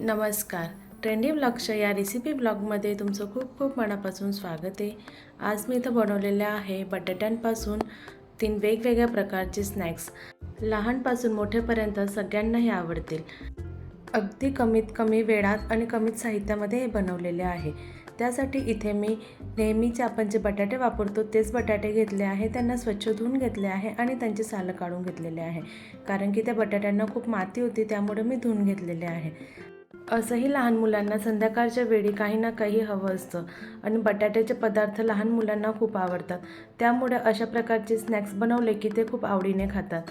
नमस्कार. ट्रेंडी ब्लॉगच्या या रेसिपी ब्लॉगमध्ये तुमचं खूप खूप मनापासून स्वागत आहे. आज मी इथं बनवलेले आहे बटाट्यांपासून तीन वेगवेगळ्या प्रकारचे स्नॅक्स. लहानपासून मोठेपर्यंत सगळ्यांना हे आवडतील. अगदी कमीत कमी वेळात आणि कमीत साहित्यामध्ये हे बनवलेले आहे. त्यासाठी इथे मी नेहमीचे आपण जे बटाटे वापरतो तेच बटाटे घेतले आहे त्यांना स्वच्छ धुवून घेतले आहे आणि त्यांची सालं काढून घेतलेले आहे. कारण की त्या बटाट्यांना खूप माती होती त्यामुळे मी धुवून घेतलेले आहे. असंही लहान मुलांना संध्याकाळच्या वेळी काही ना काही हवं असतं. आणि बटाट्याचे पदार्थ लहान मुलांना खूप आवडतात. त्यामुळे अशा प्रकारचे स्नॅक्स बनवले की ते खूप आवडीने खातात.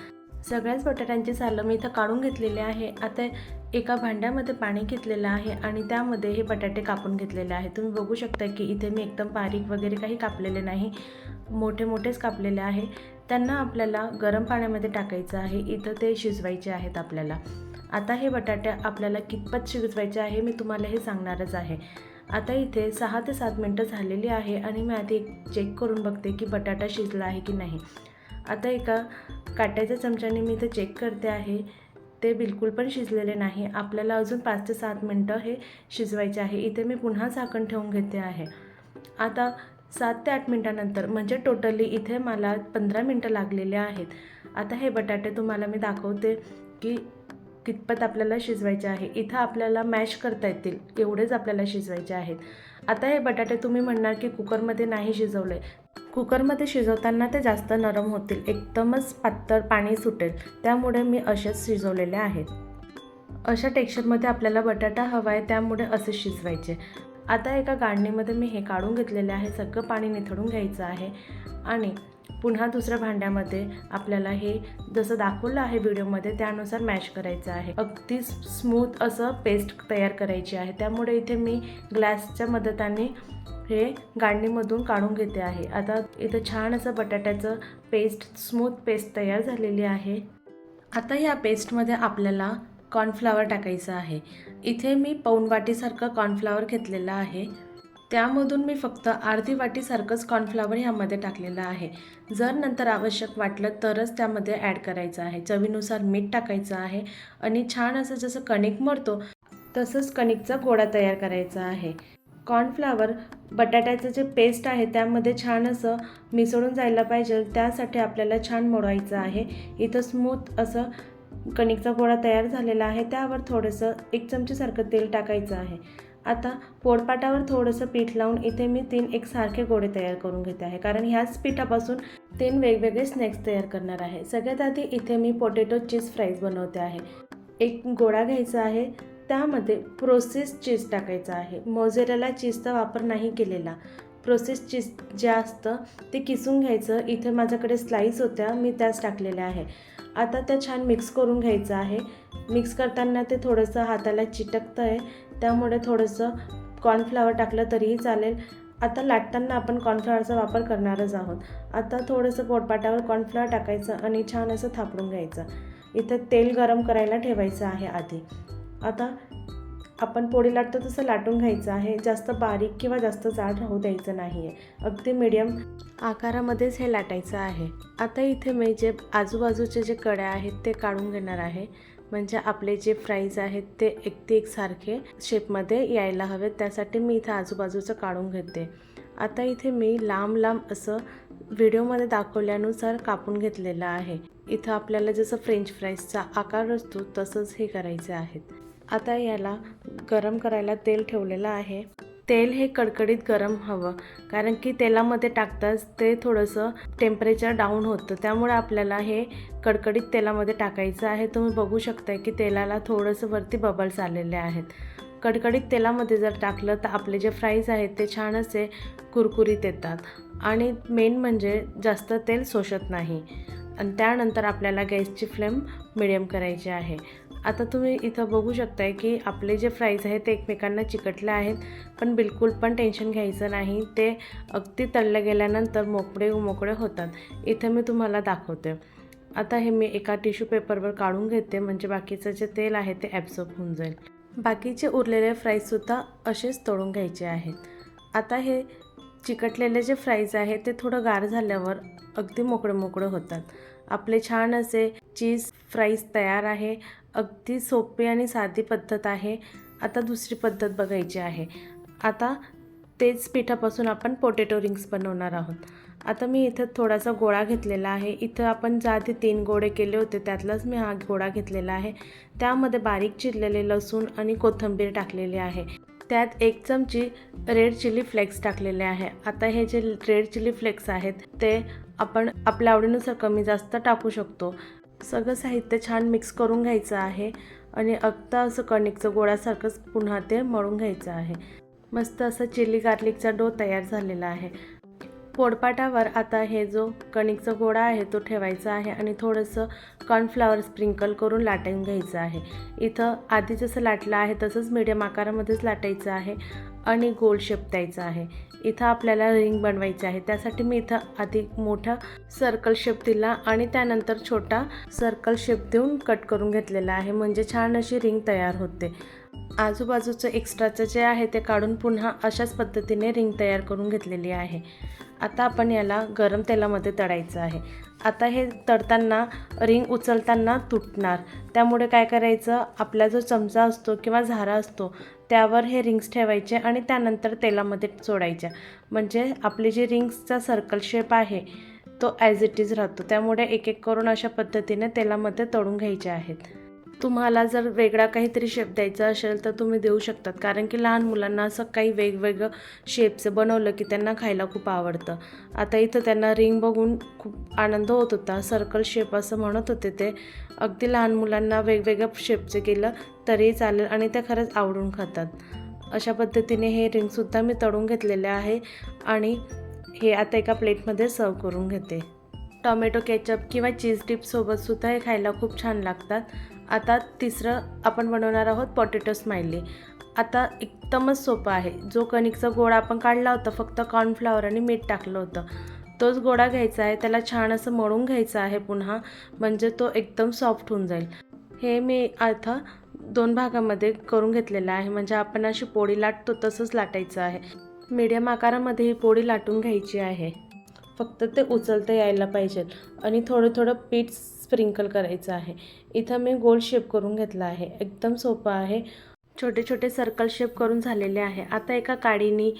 सगळ्याच बटाट्यांची सालं मी इथं काढून घेतलेली आहे. आता एका भांड्यामध्ये पाणी घेतलेलं आहे आणि त्यामध्ये हे बटाटे कापून घेतलेले आहे. तुम्ही बघू शकता की इथे मी एकदम बारीक वगैरे काही कापलेले नाही. मोठे मोठेच कापलेले आहे. त्यांना आपल्याला गरम पाण्यामध्ये टाकायचं आहे. इथं ते शिजवायचे आहेत आपल्याला. आता हे बटाटे आपल्याला कितपत शिजवायचे आहे मी तुम्हाला हे सांगणारच आहे. आता इथे सहा ते सात मिनटं झालेली आहे आणि मी आधी चेक करून बघते की बटाटा शिजला आहे की नाही. आता एका काट्याच्या चमच्याने मी इथे चेक करते आहे. ते बिलकुल पण शिजलेले नाही. आपल्याला अजून पाच ते सात मिनटं हे शिजवायचे आहे. इथे मी पुन्हा झाकण ठेवून घेते आहे. आता सात ते आठ मिनटानंतर म्हणजे टोटली इथे मला पंधरा मिनटं लागलेले आहेत. आता हे बटाटे तुम्हाला मी दाखवते की कितपत आपल्याला शिजवायचे आहे इथं आपल्याला मॅश करता येतील एवढेच आपल्याला शिजवायचे आहेत. आता हे बटाटे तुम्ही म्हणणार की कुकरमध्ये नाही शिजवले. कुकरमध्ये शिजवताना ते जास्त नरम होतील एकदमच पातळ पाणी सुटेल त्यामुळे मी असेच शिजवलेले आहेत. अशा टेक्स्चरमध्ये आपल्याला बटाटा हवा आहे त्यामुळे असे शिजवायचे. आता एका गाडणीमध्ये मी हे काढून घेतलेले आहे सगळं पाणी निथळून घ्यायचं आहे. आणि पुन्हा दुसऱ्या भांड्यामध्ये आपल्याला हे जसं दाखवलं आहे व्हिडिओमध्ये त्यानुसार मॅश करायचं आहे. अगदी स्मूथ असं पेस्ट तयार करायची आहे. त्यामुळे इथे मी ग्लासच्या मदताने हे गाळणीमधून काढून घेते आहे. आता इथं छान असं बटाट्याचं पेस्ट स्मूथ पेस्ट तयार झालेली आहे. आता या पेस्टमध्ये आपल्याला कॉर्नफ्लावर टाकायचं आहे. इथे मी पाऊण वाटीसारखं कॉर्नफ्लावर घेतलेलं आहे. त्यामधून मी फक्त अर्धी वाटीसारखंच कॉर्नफ्लावर ह्यामध्ये टाकलेलं आहे. जर नंतर आवश्यक वाटलं तरच त्यामध्ये ॲड करायचं आहे. चवीनुसार मीठ टाकायचं आहे आणि छान असं जसं कणिक मरतो तसंच कणिकचा गोळा तयार करायचा आहे. कॉर्नफ्लावर बटाट्याचं जे पेस्ट आहे त्यामध्ये छान असं मिसळून जायला पाहिजे. त्यासाठी आपल्याला छान मोडवायचं आहे. इथं स्मूथ असं कणिकचा गोळा तयार झालेला आहे. त्यावर थोडंसं एक चमचीसारखं तेल टाकायचं आहे. आता पोळपाटावर थोडंसं पीठ लावून इथे मी तीन एकसारखे गोळे तयार करून घेते आहे. कारण ह्याच पिठापासून तीन वेगवेगळे स्नॅक्स तयार करणार आहे. सगळ्यात आधी इथे मी पोटॅटो चीज फ्राईज बनवते आहे. एक गोळा घ्यायचा आहे. त्यामध्ये प्रोसेस चीज टाकायचं आहे. मोझेरेला चीजचा वापर नाही केलेला. प्रोसेस चीज जे असतं ते किसून घ्यायचं. इथे माझ्याकडे स्लाईस होत्या. मी त्याच टाकलेल्या आहे. आता त्या छान मिक्स करून घ्यायचं आहे. मिक्स करताना ते थोडंसं हाताला चिटकतं आहे त्यामुळे थोडंसं कॉर्नफ्लावर टाकलं तरीही चालेल. आता लाटताना आपण कॉर्नफ्लावरचा वापर करणारच आहोत. आता थोडंसं पोटपाटावर कॉर्नफ्लावर टाकायचं आणि छान असं थापडून घ्यायचं. इथं तेल गरम करायला ठेवायचं आहे आधी. आता आपण पोळी लाटतो तसं लाटून घ्यायचं आहे. जास्त बारीक किंवा जास्त जाड राहू द्यायचं नाही आहे अगदी मीडियम आकारामध्येच हे लाटायचं आहे. आता इथे मी जे आजूबाजूचे जे कड्या आहेत ते काढून घेणार आहे. म्हणजे आपले जे फ्राईज आहेत ते एक ते एकसारखे शेपमध्ये यायला हवेत. त्यासाठी मी इथं आजूबाजूचं काढून घेते. आता इथे मी लांब लांब असं व्हिडिओमध्ये दाखवल्यानुसार कापून घेतलेलं आहे. इथं आपल्याला जसं फ्रेंच फ्राईजचा आकार असतो तसंच हे करायचे आहेत. आता याला गरम करायला तेल ठेवलेलं आहे. तेल हे कडकडीत गरम हवं. कारण की तेलामध्ये टाकताच ते थोडंसं टेम्परेचर डाऊन होतं. त्यामुळे आपल्याला हे कडकडीत तेलामध्ये टाकायचं आहे. तुम्ही बघू शकताय की तेलाला थोडंसं वरती बबल्स आलेले आहेत. कडकडीत तेलामध्ये जर टाकलं तर आपले जे फ्राईज आहेत ते छान असे कुरकुरीत येतात. आणि मेन म्हणजे जास्त तेल शोषत नाही. आणि त्यानंतर आपल्याला गॅसची फ्लेम मिडियम करायची आहे. आता तुम्ही इथं बघू शकताय की आपले जे फ्राईज आहेत ते एकमेकांना चिकटले आहेत पण बिलकुल पण टेन्शन घ्यायचं नाही. ते अगदी तळलं गेल्यानंतर मोकळे मोकळे होतात. इथे मी तुम्हाला दाखवते. आता हे मी एका टिश्यू पेपरवर काढून घेते म्हणजे बाकीचं जे तेल आहे ते ॲब्झॉर्ब होऊन जाईल. बाकीचे उरलेले फ्राईजसुद्धा असेच तळून घ्यायचे आहेत. आता हे चिकटलेले जे फ्राईज आहे ते थोडं गार झाल्यावर अगदी मोकळे मोकळे होतात. आपले छान असे चीज फ्राईज तयार आहे. अगदी सोपी आणि साधी पद्धत आहे. आता दुसरी पद्धत बघायची आहे. आता तेच पिठापासून आपण पोटॅटो रिंग्स बनवणार आहोत. आता मी इथं थोडासा गोळा घेतलेला आहे. इथं आपण ज्या आधी तीन गोळे केले होते त्यातलाच मी हा गोळा घेतलेला आहे. त्यामध्ये बारीक चिरलेले लसूण आणि कोथिंबीर टाकलेली आहे. त्यात एक चमची रेड चिली फ्लेक्स टाकलेले आहे. आता हे जे रेड चिली फ्लेक्स आहेत ते आपण आपल्या आवडीनुसार कमी जास्त टाकू शकतो. सगळं साहित्य छान मिक्स करून घ्यायचं आहे आणि अगदा असं कणिकचं गोळ्यासारखंच पुन्हा ते मळून घ्यायचं आहे. मस्त असं चिली गार्लिकचा डो तयार झालेला आहे. पोडपाटावर आता हे जो कणिकचा गोळा आहे तो ठेवायचा आहे आणि थोडंसं कॉर्नफ्लावर स्प्रिंकल करून लाटून घ्यायचं आहे. इथं आधी जसं लाटलं आहे तसंच मीडियम आकारामध्येच लाटायचं आहे. आणि गोल शेप द्यायचा आहे. इथं आपल्याला रिंग बनवायची आहे. त्यासाठी मी इथं आधी मोठा सर्कल शेप दिला आणि त्यानंतर छोटा सर्कल शेप देऊन कट करून घेतलेला आहे. म्हणजे छान अशी रिंग तयार होते. आजूबाजूचं एक्स्ट्राचं जे आहे ते काढून पुन्हा अशाच पद्धतीने रिंग तयार करून घेतलेली आहे. आता आपण याला गरम तेलामध्ये तळायचं आहे. आता हे तळताना रिंग उचलताना तुटणार. त्यामुळे काय करायचं? आपला जो चमचा असतो किंवा झारा असतो त्यावर हे रिंग्स ठेवायचे आणि त्यानंतर तेलामध्ये सोडायच्या. म्हणजे आपली जी रिंग्सचा सर्कल शेप आहे तो ॲज इट इज राहतो. त्यामुळे एक एक करून अशा पद्धतीने तेलामध्ये तळून घ्यायचे आहेत. तुम्हाला जर वेगळा काहीतरी शेप द्यायचा असेल तर तुम्ही देऊ शकतात. कारण की लहान मुलांना असं काही वेगवेगळं शेपचं बनवलं की त्यांना खायला खूप आवडतं. आता इथं त्यांना रिंग बघून खूप आनंद होत होता. सर्कल शेप असं म्हणत होते ते. अगदी लहान मुलांना वेगवेगळ्या शेपचे केलं तरी चालेल आणि ते खरंच आवडून खातात. अशा पद्धतीने हे रिंगसुद्धा मी तळून घेतलेले आहे आणि हे आता एका प्लेटमध्ये सर्व करून घेते. टॉमॅटो केचप किंवा चीज डिपसोबतसुद्धा हे खायला खूप छान लागतात. आता तिसरं आपण बनवणार आहोत पॉटॅटो स्माइली आता एकदमच सोपं आहे. जो कणिकचा गोळा आपण काढला होता फक्त कॉर्नफ्लावर आणि मीठ टाकलं होतं. तोच गोळा घ्यायचा आहे त्याला छान असं मळून घ्यायचं आहे पुन्हा म्हणजे तो एकदम सॉफ्ट होऊन जाईल. हे मी आता दोन भागामध्ये करून घेतलेलं आहे म्हणजे आपण अशी पोळी लाटतो तसंच लाटायचं आहे. मीडियम आकारामध्ये ही पोळी लाटून घ्यायची आहे. फक्त ते उचलता यायला पाहिजे आणि थोडं थोडं पीठ स्प्रिंकल करायचं आहे. इथं मी गोल शेप करून घेतला आहे. एकदम सोपं आहे. छोटे छोटे सर्कल शेप करून झालेले आहे. आता एका काडीनी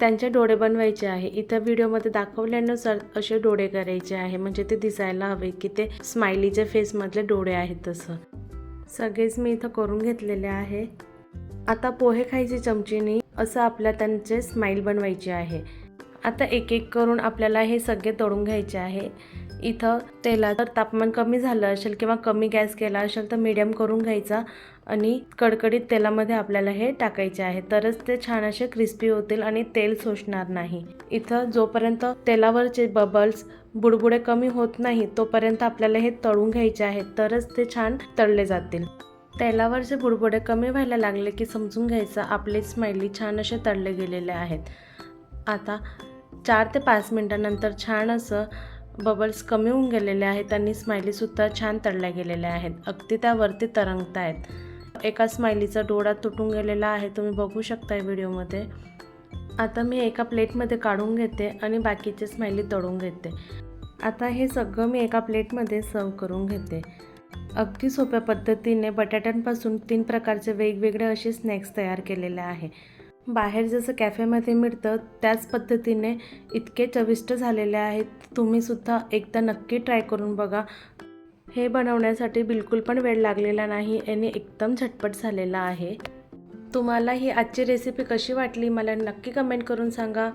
त्यांचे डोळे बनवायचे आहे. इथं व्हिडिओमध्ये दाखवल्यानुसार असे डोळे करायचे आहे. म्हणजे ते दिसायला हवे की ते स्माइलीच्या फेसमधले डोळे आहेत तसं. सगळेच मी इथं करून घेतलेले आहे. आता पोहे खायचे चमचीनी असं आपल्या त्यांचे स्माईल बनवायचे आहे. आता एक एक करून आपल्याला हे सगळे तोडून घ्यायचे आहे. इथं तेलाचं तापमान कमी झालं असेल किंवा कमी गॅस केला असेल तर मीडियम करून घ्यायचा आणि कडकडीत तेलामध्ये आपल्याला हे टाकायचे आहे. तरच ते छान असे क्रिस्पी होतील आणि तेल सोसणार नाही. इथं जोपर्यंत तेलावरचे बबल्स बुडबुडे कमी होत नाही तोपर्यंत आपल्याला हे तळून घ्यायचे आहे. तरच ते छान तळले जातील. तेलावरचे बुडबुडे कमी व्हायला लागले की समजून घ्यायचं आपले स्माइली छान असे तळले गेलेले आहेत. आता चार ते पाच मिनटानंतर छान असं बबल्स कमी होऊन गेलेले आहेत आणि स्माइलीसुद्धा छान तळल्या गेलेल्या आहेत. अगदी त्यावरती तरंगत आहेत एका स्माइलीचा डोळा तुटून गेलेला आहे. तुम्ही बघू शकताय व्हिडिओमध्ये. आता मी एका प्लेटमध्ये काढून घेते आणि बाकीचे स्माइली तळून घेते. आता हे सगळं मी एका प्लेटमध्ये सर्व करून घेते. अगदी सोप्या पद्धतीने बटाट्यांपासून तीन प्रकारचे वेगवेगळे असे स्नॅक्स तयार केलेले आहे. बाहेर जसं कॅफेमध्ये मिळतं त्याच पद्धतीने इतके चविष्ट झालेले आहेत तुम्हीसुद्धा एकदा नक्की ट्राय करून बघा. हे बनवण्यासाठी बिलकुल पण वेळ लागलेला नाही याने एकदम झटपट झालेला आहे. तुम्हाला ही आजची रेसिपी कशी वाटली मला नक्की कमेंट करून सांगा.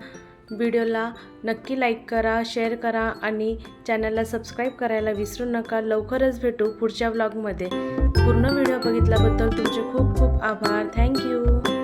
व्हिडिओला नक्की लाईक करा शेअर करा आणि चॅनलला सबस्क्राईब करायला विसरू नका. लवकरच भेटू पुढच्या व्लॉगमध्ये पूर्ण व्हिडिओ बघितल्याबद्दल तुमचे खूप खूप आभार. थँक्यू